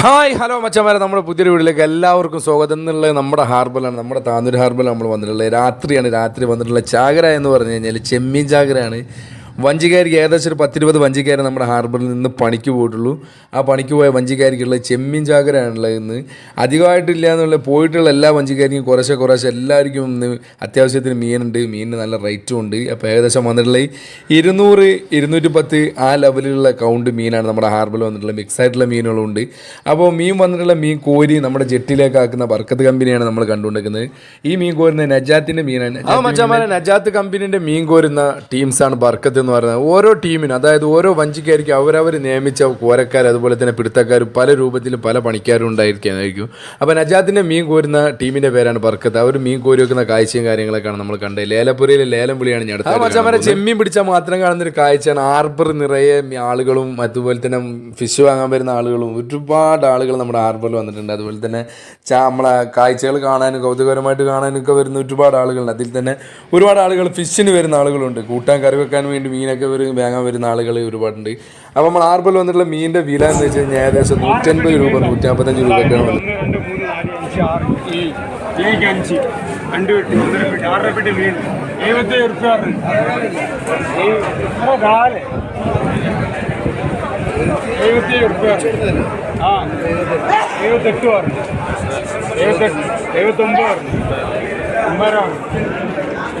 Hi hello മച്ചന്മാരെ. നമ്മുടെ പുതിയൊരു വീട്ടിലേക്ക് എല്ലാവർക്കും സ്വാഗതം. എന്നുള്ളത് നമ്മുടെ ഹാർബലാണ്. നമ്മുടെ താന്നൂർ ഹാർബൽ നമ്മൾ വന്നിട്ടുള്ളത്. രാത്രിയാണ് രാത്രി വന്നിട്ടുള്ള ചാകര എന്ന് പറഞ്ഞു കഴിഞ്ഞാൽ ചെമ്മീൻ ചാകരയാണ്. വഞ്ചിക്കാരിക്ക് ഏകദേശം ഒരു പത്തിരുപത് വഞ്ചിക്കാർ നമ്മുടെ ഹാർബറിൽ നിന്ന് പണിക്ക് പോയിട്ടുള്ളൂ. ആ പണിക്ക് പോയ വഞ്ചിക്കാരിക്കുള്ള ചെമ്മീൻ ചാകരയാണുള്ളത് ഇന്ന്. അധികമായിട്ടില്ല എന്നുള്ള പോയിട്ടുള്ള എല്ലാ വഞ്ചിക്കാരിക്കും കുറേശ്ശെ കുറേശ്ശെ എല്ലാവർക്കും ഇന്ന് അത്യാവശ്യത്തിന് മീനുണ്ട്. മീനിന് നല്ല റേറ്റും ഉണ്ട്. അപ്പോൾ ഏകദേശം വന്നിട്ടുള്ള ഇരുന്നൂറ് ഇരുന്നൂറ്റി പത്ത് ആ ലെവലിലുള്ള കൗണ്ട് മീനാണ് നമ്മുടെ ഹാർബറിൽ വന്നിട്ടുള്ള മിക്സ് ആയിട്ടുള്ള മീനുകളുണ്ട്. അപ്പോൾ മീൻ വന്നിട്ടുള്ള മീൻ കോരി നമ്മുടെ ജെട്ടിലേക്ക് ആക്കുന്ന ബർക്കത്ത് കമ്പനിയാണ് നമ്മൾ കണ്ടുകൊണ്ടിരിക്കുന്നത്. ഈ മീൻ കോരുന്ന നജാത്തിന്റെ മീനാണ്. ആ നജാത്ത് കമ്പനീന്റെ മീൻ കോരുന്ന ടീംസാണ് ബർക്കത്ത് എന്ന് പറയുന്നത് ഓരോ ടീമിനും അതായത് ഓരോ വഞ്ചിക്കായിരിക്കും അവരവർ നിയമിച്ച കോരക്കാർ അതുപോലെ തന്നെ പിടുത്തക്കാർ പല രൂപത്തിലും പല പണിക്കാരും ഉണ്ടായിരിക്കുന്നതായിരിക്കും. അപ്പോൾ നജാത്തിന്റെ മീൻ കോരുന്ന ടീമിന്റെ പേരാണ് ബർക്കത്ത്. അവർ മീൻ കോരി വെക്കുന്ന കാഴ്ചയും കാര്യങ്ങളൊക്കെയാണ് നമ്മൾ കണ്ടത്. ലേലപ്പുരയിലെ ലേലം വിളിയാണ് ഞാൻ മച്ചാമാരെ ചെമ്മീൻ പിടിച്ചാൽ മാത്രം കാണുന്നൊരു കാഴ്ചയാണ്. ഹാർബർ നിറയെ ആളുകളും അതുപോലെ തന്നെ ഫിഷ് വാങ്ങാൻ വരുന്ന ആളുകളും ഒരുപാട് ആളുകൾ നമ്മുടെ ഹാർബറിൽ വന്നിട്ടുണ്ട്. അതുപോലെ തന്നെ ചാ നമ്മളെ കാഴ്ചകൾ കാണാനും കൗതുകരമായിട്ട് കാണാനും ഒക്കെ വരുന്ന ഒരുപാട് ആളുകളുണ്ട്. അതിൽ തന്നെ ഒരുപാട് ആളുകൾ ഫിഷിന് വരുന്ന ആളുകളുണ്ട്. കൂട്ടാൻ കറി വെക്കാൻ വേണ്ടി മീനൊക്കെ വരും വാങ്ങാൻ വരുന്ന ആളുകൾ ഒരുപാടുണ്ട്. അപ്പോൾ നമ്മൾ ആർബൽ വന്നിട്ടുള്ള മീനിന്റെ വില എന്ന് വെച്ച് കഴിഞ്ഞാൽ ഏകദേശം നൂറ്റൻപത് രൂപ നൂറ്റമ്പത്തഞ്ച് രൂപയൊക്കെയാണ് വന്നത് ഒന്ന് പറഞ്ഞു എഴുപത്തൊമ്പത് പറഞ്ഞു ആറ്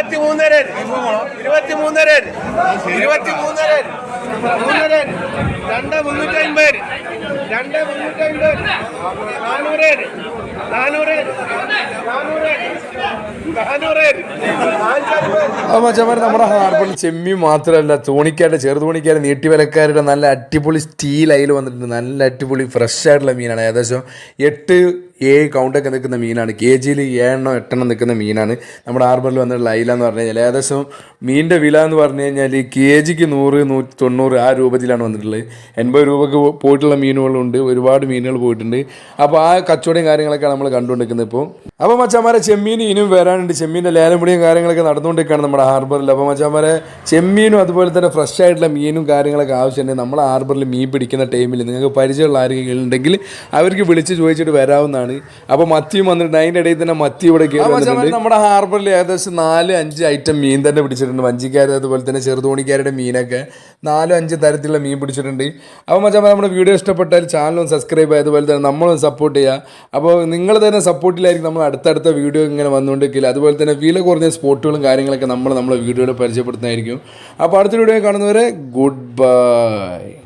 ഇരുപത്തി മൂന്നര ഇരുപത്തി മൂന്നര ഇരുപത്തി മൂന്നര മൂന്നര രണ്ട് മുന്നൂറ്റി അൻപത് രണ്ട് മുന്നൂറ്റി അൻപത് നാനൂറ് നാനൂറ് നാനൂറ് നമ്മുടെ ചെമ്മീൻ മാത്രമല്ല തോണിക്കാരുടെ ചെറുതോണിക്കാരുടെ നല്ല അടിപൊളി സ്റ്റീൽ അതിൽ വന്നിട്ടുണ്ട്. നല്ല അടിപൊളി ഫ്രഷ് ആയിട്ടുള്ള മീനാണ്. ഏകദേശം എട്ട് ഏഴ് കൗണ്ടൊക്കെ നിൽക്കുന്ന മീനാണ്. കെ ജിയിൽ ഏഴെണ്ണം എട്ടെണ്ണം നിൽക്കുന്ന മീനാണ്. നമ്മുടെ ഹാർബറിൽ വന്നിട്ടുള്ള അയില എന്ന് പറഞ്ഞു കഴിഞ്ഞാൽ ഏകദേശം മീനിന്റെ വില എന്ന് പറഞ്ഞു കഴിഞ്ഞാൽ കെ ജിക്ക് നൂറ് നൂറ്റി തൊണ്ണൂറ് ആ രൂപത്തിലാണ് വന്നിട്ടുള്ളത്. എൺപത് രൂപക്ക് പോയിട്ടുള്ള മീനുകളുണ്ട് ഒരുപാട് മീനുകൾ പോയിട്ടുണ്ട്. അപ്പോൾ ആ കച്ചവടം കാര്യങ്ങളൊക്കെ നമ്മൾ കണ്ടുകൊണ്ടിരിക്കുന്നത് ഇപ്പോൾ അപ്പോൾ മച്ചാമാരെ ചെമ്മീൻ ഇനിയും വരാനുണ്ട്. ചെമ്മീന്റെ ലേലമുടിയും കാര്യങ്ങളൊക്കെ നടന്നുകൊണ്ടിരിക്കുകയാണ് നമ്മുടെ ഹാർബറിൽ. അപ്പോൾ മച്ചാമാരെ ചെമ്മീനും അതുപോലെ തന്നെ ഫ്രഷ് ആയിട്ടുള്ള മീനും കാര്യങ്ങളൊക്കെ ആവശ്യമുണ്ട്. നമ്മളെ ഹാർബറിൽ മീൻ പിടിക്കുന്ന ടൈമിൽ നിങ്ങൾക്ക് പരിചയമുള്ള ആരെങ്കിലും ഉണ്ടെങ്കിൽ അവർക്ക് വിളിച്ച് ചോദിച്ചിട്ട് വരാവുന്നതാണ്. അപ്പോൾ മത്തിയും വന്നിട്ടുണ്ട്. അതിന്റെ ഇടയിൽ തന്നെ മത്തി ഇവിടെ നമ്മുടെ ഹാർബറിൽ ഏകദേശം നാല് അഞ്ച് ഐറ്റം മീൻ തന്നെ പിടിച്ചിട്ടുണ്ട്. വഞ്ചിക്കാർ അതുപോലെ തന്നെ ചെറുതോണിക്കാരുടെ മീനൊക്കെ. നാലും അഞ്ച് തരത്തിലുള്ള മീൻ പിടിച്ചിട്ടുണ്ട്. അപ്പോൾ മച്ചാ നമ്മുടെ വീഡിയോ ഇഷ്ടപ്പെട്ടാൽ ചാനലും സബ്സ്ക്രൈബ് അതുപോലെ തന്നെ നമ്മളും സപ്പോർട്ട് ചെയ്യുക അപ്പോൾ നിങ്ങൾ തന്നെ സപ്പോർട്ടിലായിരിക്കും നമ്മൾ അടുത്തടുത്ത വീഡിയോ ഇങ്ങനെ വന്നുകൊണ്ടിരിക്കില്ല അതുപോലെ തന്നെ വില കുറഞ്ഞ സ്പോട്ടുകളും കാര്യങ്ങളൊക്കെ നമ്മൾ നമ്മളെ വീഡിയോയിൽ പരിചയപ്പെടുത്തുന്നതായിരിക്കും. അപ്പോൾ അടുത്ത വീഡിയോ കാണുന്നവരെ ഗുഡ് ബൈ